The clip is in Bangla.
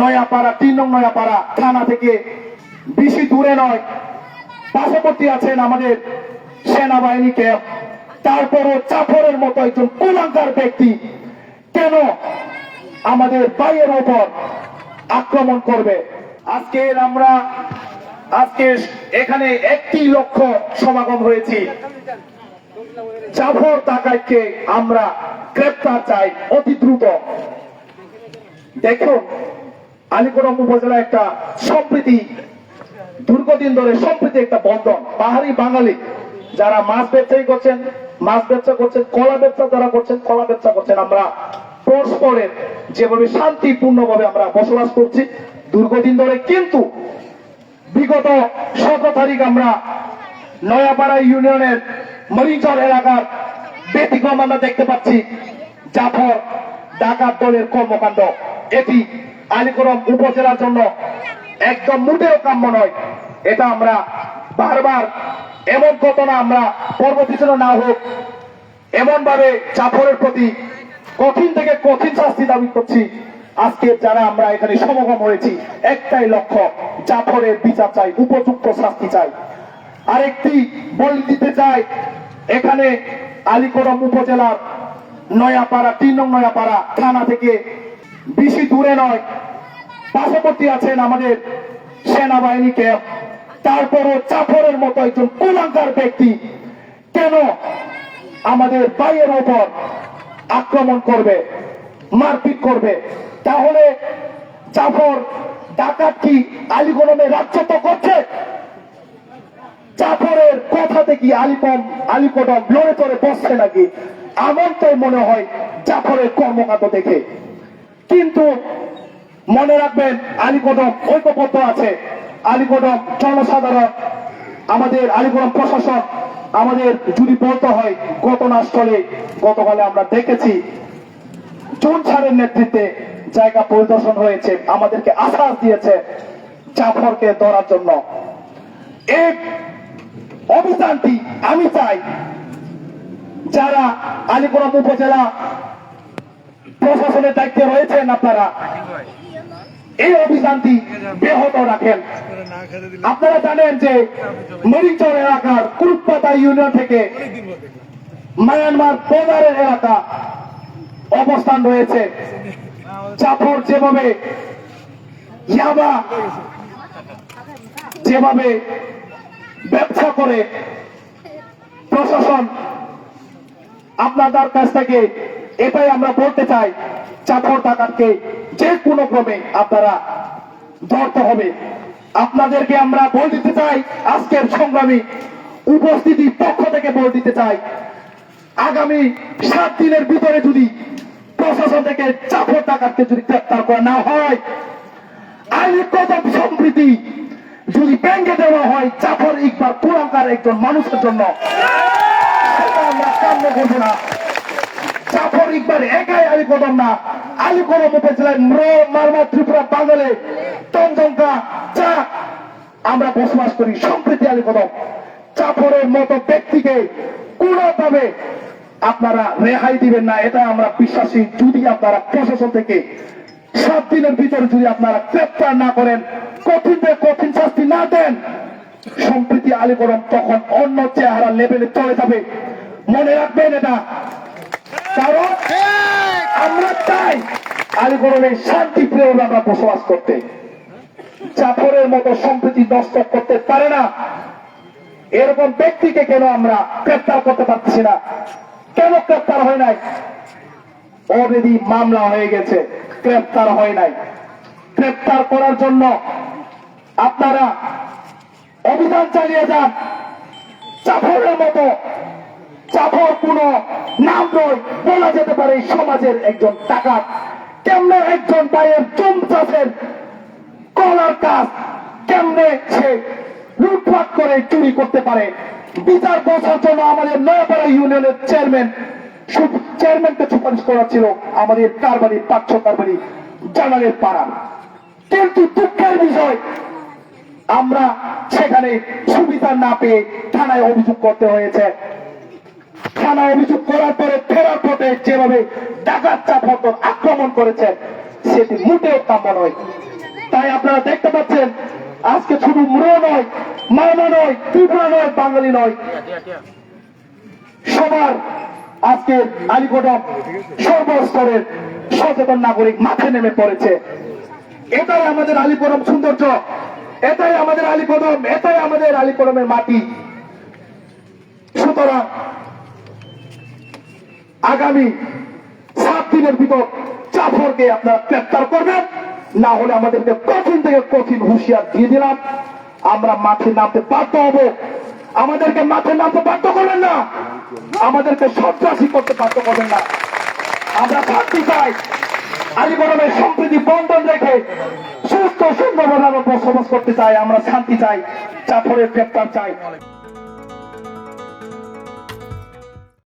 নয়াপাড়া তিন নং নয়াপাড়া থানা থেকে বেশি দূরে নয়। পার্শ্ববর্তী আছেন আমাদের সেনাবাহিনী ক্যাম্প। তারপরও চাপরের মতো একজন কুলাঙ্কার ব্যক্তি কেন আমাদের বাইয়ের ওপর আক্রমণ করবে? আজকে আমরা, আজকে এখানে একটি লক্ষ্য সমাগম হয়েছি। জাফর তাকাইকে আমরা গ্রেপ্তার চাই অতি দ্রুত। দেখুন আলিপুরম উপজেলা একটা সম্প্রীতি, দীর্ঘদিন ধরে সম্প্রীতি একটা বন্ধন। পাহাড়ি বাঙালি যারা মাছ ব্যবসায়ী করছেন, মাছ ব্যবসা করছেন, কলা ব্যবসা যারা করছেন, কলা ব্যবসা করছেন, আমরা পরস্পরের যেভাবে শান্তিপূর্ণভাবে আমরা বসবাস করছি, দীর্ঘদিন ধরে কিন্তু বিগত সতেরো তারিখ আমরা নয়াপাড়া ইউনিয়নের মরিচর এলাকার ব্যতিক্রম আমরা দেখতে পাচ্ছি। জাফর ডাকাত দলের কর্মকাণ্ড, এটি আলিপুরম উপজেলার জন্য একদম মোটেও কাম্য নয়। এটা আমরা বারবার এমন ঘটনা আমরা পরবর্তী যেন না হোক এমন ভাবে জাফরের প্রতি কঠিন থেকে কঠিন শাস্তি দাবি করছি। আজকে যারা আমরা এখানে সমাগম হয়েছি, একটাই লক্ষ্য, জাফরের বিচার চাই, উপযুক্ত শাস্তি চাই। আরেকটি বল দিতে চাই, এখানে আলিকরম উপজেলার নয়াপাড়া, তিন নং নয়াপাড়া থানা থেকে বেশি দূরে নয়। পার্শ্ববর্তী আছেন আমাদের সেনাবাহিনী ক্যাম্প তারপরও চাপরের মতো একজন কুলাঙ্কার ব্যক্তি। কেন আমাদের বাইয়ের ওপর আক্রমণ করবে, মারপিট করবে? তাহলে জাফর ডাকাত কি আলিগরমে রাজত্ব করছে? জাফরের কথাতে কি আলিপম আলিকদম লড়ে চড়ে বসছে নাকি? এমনটাই মনে হয় জাফরের কর্মকাণ্ড দেখে। কিন্তু মনে রাখবেন আলিকদম ঐক্যবদ্ধ আছে। আলিকদম জনসাধারণ, আমাদের আলিকদম প্রশাসন, আমাদের যদি বলতে হয়, ঘটনাস্থলে গতকালে আমরা দেখেছি জুন ছাড়ের নেতৃত্বে জায়গা পরিদর্শন হয়েছে, আমাদেরকে আশ্বাস দিয়েছে জাফরকে ধরার জন্য। এই অভিযানটি আমি চাই, যারা আলিপুরম উপজেলা প্রশাসনের দায়িত্বে রয়েছেন আপনারা। এই অভিযানটি ব্যাহত রাখেন। আপনারা জানেন যে মরিচর এলাকার কুরুপাতা ইউনিয়ন থেকে মায়ানমার বর্ডারের এলাকা অবস্থান রয়েছে। জাফর যেভাবে ইয়াবা যেভাবে ব্যবসা করে প্রশাসন আপনাদের কাছ থেকে এটাই আমরা বলতে চাই, চাকর টাকারকে যে কোনো ক্রমে আপনারা ধরতে হবে। আপনাদেরকে আমরা বল দিতে চাই, আজকের সংগ্রামী উপস্থিতি পক্ষ থেকে বল দিতে চাই। আগামী সাত দিনের ভিতরে যদি প্রশাসন থেকে চাকর টাকারকে যদি গ্রেপ্তার করা না হয়, আইনি কদম সম্প্রীতি যদি ব্যাংকে দেওয়া হয় জাফর ইকবাল পুরাঙ্কার একজন মানুষের জন্য আমরা কাম্য না। জাফর ইকবাল, একাই আলী কদম না। আলী কদম উপজেলায় মারমা, ত্রিপুরা, বাঙালে টনজঙ্কা যা আমরা বসবাস করি, সম্প্রীতি আলী কদম। জাফরের মতো ব্যক্তিকে কোনোভাবে আপনারা রেহাই দিবেন না, এটা আমরা বিশ্বাসী। যদি আপনারা প্রশাসন থেকে সাত দিনের ভিতরে যদি আপনারা গ্রেপ্তার না করেন, কঠিন কঠিন শাস্তি না দেন, সম্প্রীতি আলিগরম তখন অন্য চেহারা লেভেলে চলে যাবে। মনে রাখবেন এটা। কারণ আমরা চাই আলিগরমের শান্তি প্রিয় আমরা বসবাস করতে। চাপরের মতো সম্প্রীতি নষ্ট করতে পারে না। এরকম ব্যক্তিকে কেন আমরা গ্রেপ্তার করতে পারছি না? কেন গ্রেপ্তার হয় নাই? অলরেডি মামলা হয়ে গেছে গ্রেপ্তার হয় নাই। গ্রেপ্তার করার জন্য আপনারা অভিযান চালিয়ে যান। চাফরের মতো চাফর কোন নাম নয়, বলা যেতে পারে সমাজের একজন টাকা কেমনে একজন পায়ের চুম চাষের কলার কাজ, কেমনে সে লুটপাট করে চুরি করতে পারে? বিচার বসার জন্য আমাদের নয়াপাড়া ইউনিয়নের চেয়ারম্যান চেয়ারম্যানকে সুপারিশ করা ছিল আমাদের কারবারি পাচ্ছ কারবারি জানালের পাড়া। কিন্তু দুঃখের বিষয়, আমরা সেখানে সুবিধা না পেয়ে থানায় অভিযোগ করতে হয়েছে। থানায় অভিযোগ করার পরে ফেরার পথে যেভাবে ডাকাত চাপতন আক্রমণ করেছে সেটি মোটেও কাম্য নয়। তাই আপনারা দেখতে পাচ্ছেন, আজকে শুধু মুড়ো নয়, মামা নয় ত্রিপুরা নয়, বাঙালি নয়। সবার আজকে আলিকদম সর্বস্তরের সচেতন নাগরিক মাঠে নেমে পড়েছে। এটাই আমাদের আলিকদম সৌন্দর্য, এটাই আমাদের আলিকদম এটাই আমাদের আলিকদমের মাটি। সুতরাং আগামী সাত দিনের ভিতর চাফরকে আপনারা গ্রেপ্তার করবেন। না হলে আমাদেরকে কঠিন থেকে কঠিন হুঁশিয়ার দিয়ে দিলাম। আমরা মাঠে নামতে বাধ্য হব। আমাদেরকে মাঠে নামতে বাধ্য করবেন না। আমাদেরকে সন্ত্রাসী করতে বাধ্য করবেন না। আমরা শান্তি চাই। আলিগরমের সম্প্রীতি বন্ধন রেখে সুস্থ সুন্দরভাবে আমরা বসবাস করতে চাই। আমরা শান্তি চাই। চাফরের গ্রেপ্তার চাই।